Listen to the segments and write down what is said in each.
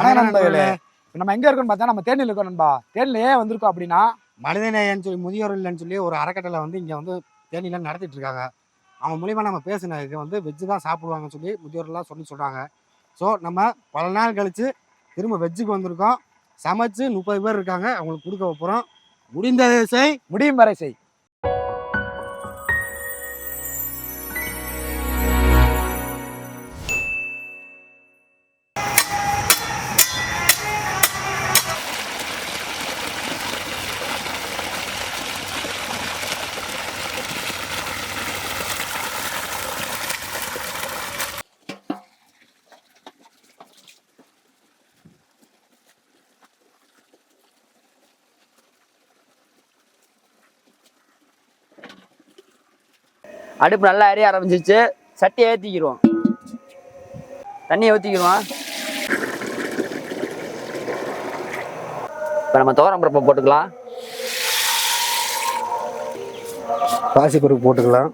வணக்கம் நண்பர்களே? நம்ம எங்க இருக்கோம்னு பார்த்தா நம்ம தேனியில் இருக்கோம் நண்பா. தேனியில் ஏன் வந்திருக்கோம் அப்படின்னா மனிதநேயன்னு சொல்லி முதியோர் இல்லைன்னு சொல்லி ஒரு அறக்கட்டளை வந்து இங்கே வந்து தேனியில் நடத்திட்டு இருக்காங்க. அவங்க மூலிமா நம்ம பேசினதுக்கு வந்து வெஜ்ஜு தான் சாப்பிடுவாங்கன்னு சொல்லி முதியோர்லாம் சொல்லி சொல்கிறாங்க ஸோ நம்ம பல நாள் கழித்து திரும்ப வெஜ்ஜுக்கு வந்திருக்கோம். சமைச்சு முப்பது பேர் இருக்காங்க. அவங்களுக்கு கொடுக்க போகிறோம் முடிந்ததை செய். முடியும் வரை செய். அடுப்பு நல்லா எரிய ஆரம்பிச்சிச்சு சட்டியை ஏற்றிக்கிடுவோம் தண்ணியை ஊற்றிக்கிடுவோம் இப்போ நம்ம துவரம் பருப்பை போட்டுக்கலாம். பாசிப்பருப்பு போட்டுக்கலாம்.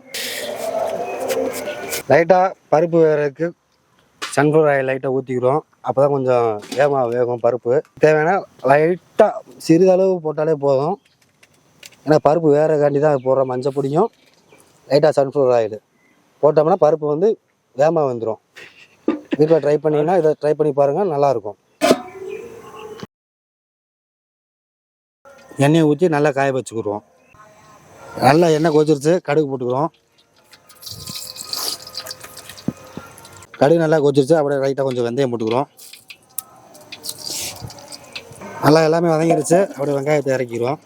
லைட்டாக பருப்பு வேறதுக்கு சன்ஃப்ளவர் ஆயில் லைட்டாக ஊற்றிக்கிறோம் அப்போ தான் கொஞ்சம் வேகமாக வேகும் பருப்பு. தேவையான லைட்டாக சிறிதளவு போட்டாலே போதும். ஏன்னா பருப்பு வேற தான் போடுறோம் மஞ்சள் பொடியும் லைட்டாக சன்ஃப்ளவர் ஆயில் போட்டோம்னா பருப்பு வந்து வேகமாக வந்துடும் வீட்டில் ட்ரை பண்ணிங்கன்னா இதை ட்ரை பண்ணி பாருங்கள் நல்லாயிருக்கும். எண்ணெயை ஊற்றி நல்லா காய வச்சுக்கிடுவோம். நல்லா எண்ணெய் கொதிச்சிருச்சு கடுகு போட்டுக்கிறோம் கடுகு நல்லா கொதிச்சிருச்சு அப்படியே லைட்டாக கொஞ்சம் வெந்தயம் போட்டுக்கிறோம் நல்லா எல்லாமே வதங்கிருச்சு அப்படியே வெங்காயத்தை இறக்கிடுவோம்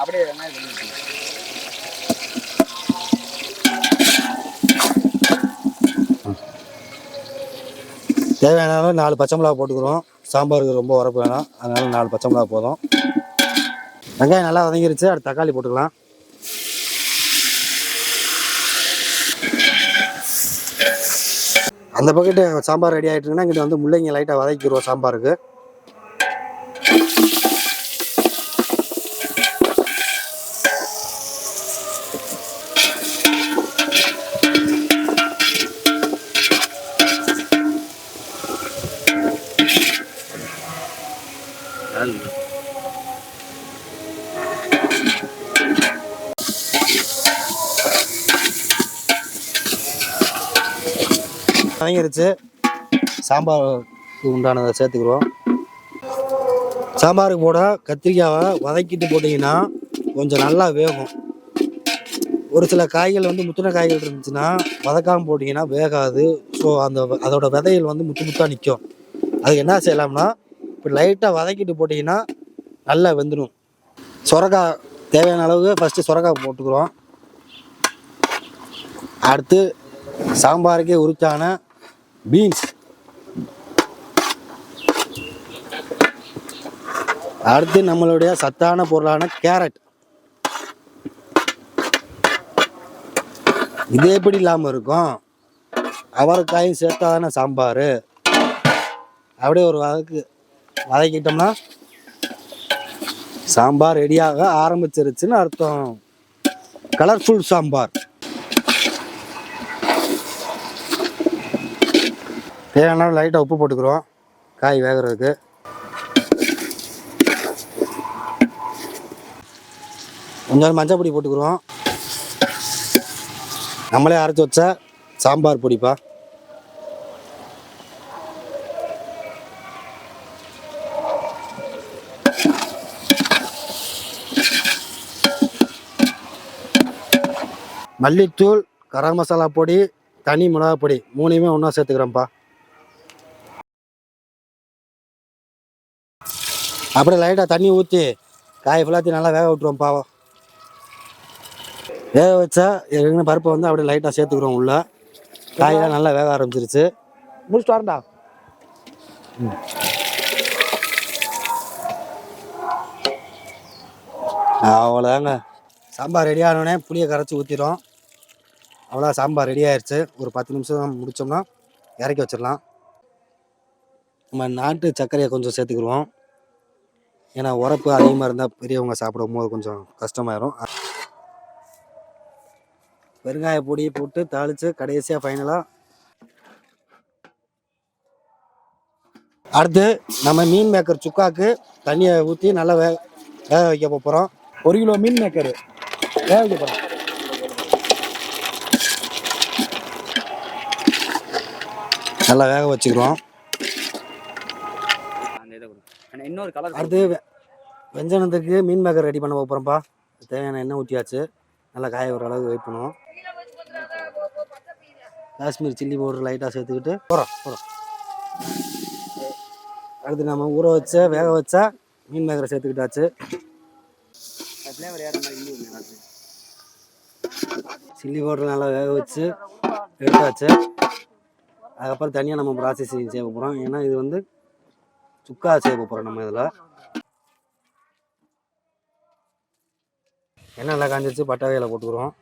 அப்படியே தேவையான நாலு பச்சை மிளகா போட்டுக்கிறோம். சாம்பாருக்கு ரொம்ப உரப்பு வேணாம். அதனால நாலு பச்சை மிளகா போதும். வெங்காயம் நல்லா வதங்கிருச்சு. அடுத்து தக்காளி போட்டுக்கலாம். அந்த பக்கெட்டு சாம்பார் ரெடி ஆகிட்டுருக்குன்னா இங்கிட்ட வந்து முள்ளங்கி லைட்டாக வதக்கிடுவோம் சாம்பாருக்கு. வதங்கிருச்சு சாம்பாருக்கு உண்டானதை சேர்த்துக்கிறோம் சாம்பாருக்கு போட கத்திரிக்காவை வதக்கிட்டு போட்டிங்கன்னா கொஞ்சம் நல்லா வேகும். ஒரு சில காய்கள் வந்து முத்தின காய்கள் இருந்துச்சுன்னா வதக்காமல் போட்டிங்கன்னா வேகாது. ஸோ அந்த அதோட விதைகள் வந்து முத்து முத்தாக நிற்கும் அதுக்கு என்ன செய்யலாம்னா இப்போ லைட்டாக வதக்கிட்டு போட்டிங்கன்னா நல்லா வெந்துடும் சுரக்காய் தேவையான அளவுக்கு ஃபஸ்ட்டு சுரக்காய் போட்டுக்கிறோம். அடுத்து சாம்பாருக்கே உரிச்சான பீன்ஸ் அடுத்து நம்மளுடைய சத்தான பொருளான கேரட். இது எப்படி இல்லாமல் இருக்கும்? அவரைக்காயும் சேர்த்தாதான சாம்பார்? அப்படியே ஒரு வதக்கு. வதக்கிட்டோம்னா சாம்பார் ரெடியாக ஆரம்பிச்சிருச்சுன்னு அர்த்தம். கலர்ஃபுல் சாம்பார். தேவையான லைட்டாக உப்பு போட்டுக்கிறோம். காய் வேகிறதுக்கு. கொஞ்சம் மஞ்சள் பொடி போட்டுக்கிறோம். நம்மளே அரைச்சி வச்ச சாம்பார் பொடிப்பா. மல்லித்தூள் கரம் மசாலா பொடி தனி மிளகா பொடி. மூணையுமே ஒன்றா சேர்த்துக்கிறேன்ப்பா. அப்படியே லைட்டாக தண்ணி ஊற்றி காய் ஃபுல்லாத்தையும் நல்லா வேக விட்டுருவோம் பாவம். வேக வச்சா ஏற்கனவே பருப்பை வந்து அப்படியே லைட்டாக சேர்த்துக்கிறோம் உள்ள. காயெல்லாம் நல்லா வேக ஆரம்பிச்சிருச்சு. முடிச்சுட்டு வரண்டா அவ்வளோதாங்க சாம்பார் ரெடி ஆனோடனே புளியை கரைச்சி ஊற்றிடும் அவ்வளோ சாம்பார் ரெடி ஆயிடுச்சு ஒரு பத்து நிமிஷம் முடிச்சோம்னா இறக்கி வச்சிடலாம். நம்ம நாட்டு சர்க்கரையை கொஞ்சம் சேர்த்துக்கிடுவோம். ஏன்னா உரப்பு அதிகமாக இருந்தால் பெரியவங்க சாப்பிடும் போது கொஞ்சம் கஷ்டமாயிரும். பெருங்காய பொடி போட்டு தாளித்து கடைசியாக ஃபைனலாக அடுத்து நம்ம மீன் மேக்கர் சுக்காக்கு தண்ணியை ஊற்றி நல்லா வே வேக வைக்க போகிறோம் ஒரு கிலோ மீன் மேக்கர் வேக வைக்க போகிறோம் நல்லா வேக வச்சுக்கிறோம் இன்னொரு கலர் அடுத்து வெஞ்சனத்துக்கு மீன் மேக்கர் ரெடி பண்ண போகிறோம்ப்பா தேவையான எண்ணெய் ஊற்றியாச்சு நல்லா காய ஒரு அளவு வெயிட் பண்ணுவோம். காஷ்மீர் சில்லி பவுடர் லைட்டாக சேர்த்துக்கிட்டு போகிறோம் போகிறோம் அடுத்து நம்ம ஊற வச்ச வேக வச்ச மீன் மேக்கரை சேர்த்துக்கிட்டாச்சு. சில்லி பவுடர் நல்லா வேக வச்சு எடுத்தாச்சு. அதுக்கப்புறம் தனியாக நம்ம ப்ராசஸிங் செய்ய போகிறோம் ஏன்னா இது வந்து சுக்கா செய்ய போகிறோம் நம்ம இதில். எண்ணெய் நல்லா காஞ்சிருச்சு. பட்டை வகையில் போட்டுக்கிறோம்.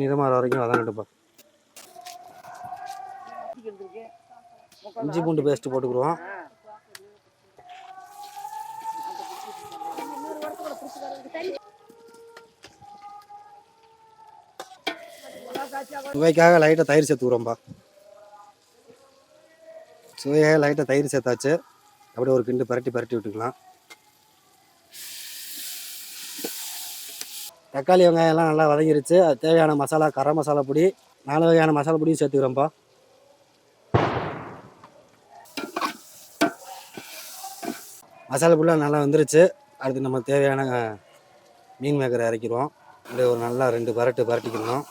நிறமாக வரைக்கும் வதங்கட்டுப்பா இஞ்சி பூண்டு பேஸ்ட்டு போட்டுக்கிறோம். சுவைக்காக லைட்டாக தயிர் சேர்த்துக்கிறோம்ப்பா சுவையாக லைட்டாக தயிர் சேர்த்தாச்சு. அப்படியே ஒரு கிண்டு பரட்டி பரட்டி விட்டுக்கலாம். தக்காளி வெங்காயம் எல்லாம் நல்லா வதங்கிருச்சு. அது தேவையான மசாலா கரம் மசாலா பொடி நாலு வகையான மசாலா பொடியும் சேர்த்துக்கிறோம்ப்பா மசாலா பொடிலாம் நல்லா வந்துருச்சு. அடுத்து நம்ம தேவையான மீன் மேக்கரை இறக்கிடுவோம் அப்படியே ஒரு நல்லா ரெண்டு பரட்டு பரட்டிக்கணும்.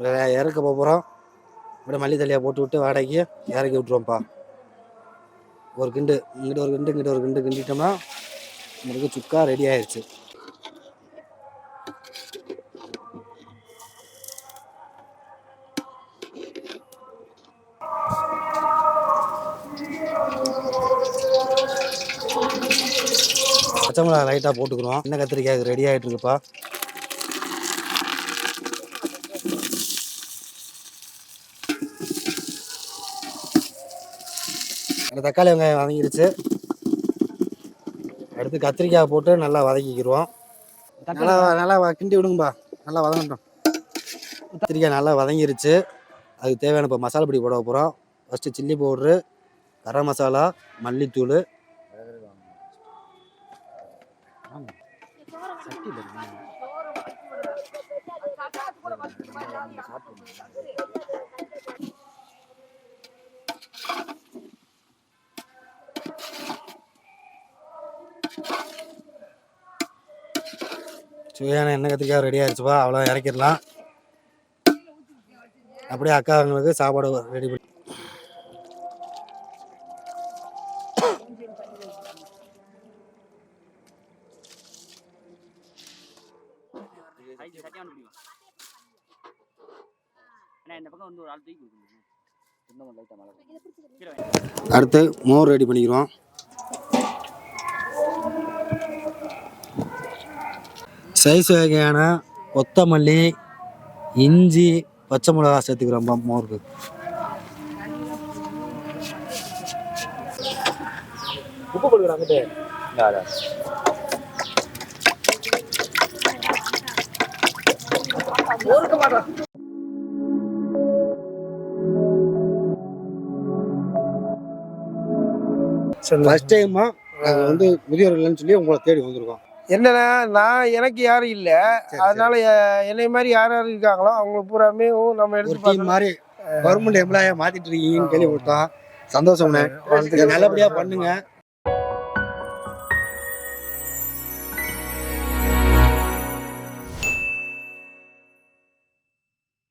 இதில் இறக்க போகிறோம் அப்படியே மல்லி தலியாக போட்டு விட்டு வாடகைக்கு இறக்கி விட்ருவோம்ப்பா ஒரு கிண்டு இங்கிட்ட ஒரு கிண்டு இங்கிட்ட ஒரு கிண்டு கிண்டிட்டோம்னா உங்களுக்கு சுக்கா ரெடி ஆயிடுச்சு பச்சை லைட்டாக போட்டுக்கிறோம். என்ன கத்திரிக்காய் ரெடி ஆகிட்டு இருக்குப்பா. அந்த தக்காளி வெங்காயம் வதங்கிடுச்சு. அடுத்து கத்திரிக்காய் போட்டு நல்லா வதக்கிக்கிடுவோம் நல்லா நல்லா கிண்டி விடுங்கப்பா. நல்லா வதங்கட்டும். கத்திரிக்காய் நல்லா வதங்கிருச்சு. அதுக்கு தேவையான இப்போ மசாலா பொடி போட போகிறோம் first chilli powder garam masala மல்லித்தூள் சுவையான எண்ணெய் கத்திரிக்காய் ரெடி ஆயிடுச்சுப்பா. அவ்வளோ இறக்கிடலாம். அப்படியே அக்காங்களுக்கு சாப்பாடு ரெடி பண்ணி அடுத்து மோர் ரெடி பண்ணிக்கிறோம். சைஸ் வகையான கொத்தமல்லி இஞ்சி பச்சை மிளகா சேர்த்துக்கிறோம் மோருக்கு. உப்பு கொடுக்குறோம் ஃபர்ஸ்ட் டைமா நாங்கள் வந்து முதியோர் இல்லைன்னு சொல்லி உங்களை தேடி வந்திருக்கோம். என்னன்னா நான் எனக்கு யாரும் இல்லை. அதனால என்னை மாதிரி யார் யார் இருக்காங்களோ அவங்க பூராமே நம்ம எடுத்து மாதிரி கவர்மெண்ட் எம்ப்ளாயா மாத்திட்டு இருக்கீங்கன்னு கேள்விப்பட்டோம். சந்தோஷம்ண்ணே இதை நல்லபடியா பண்ணுங்க.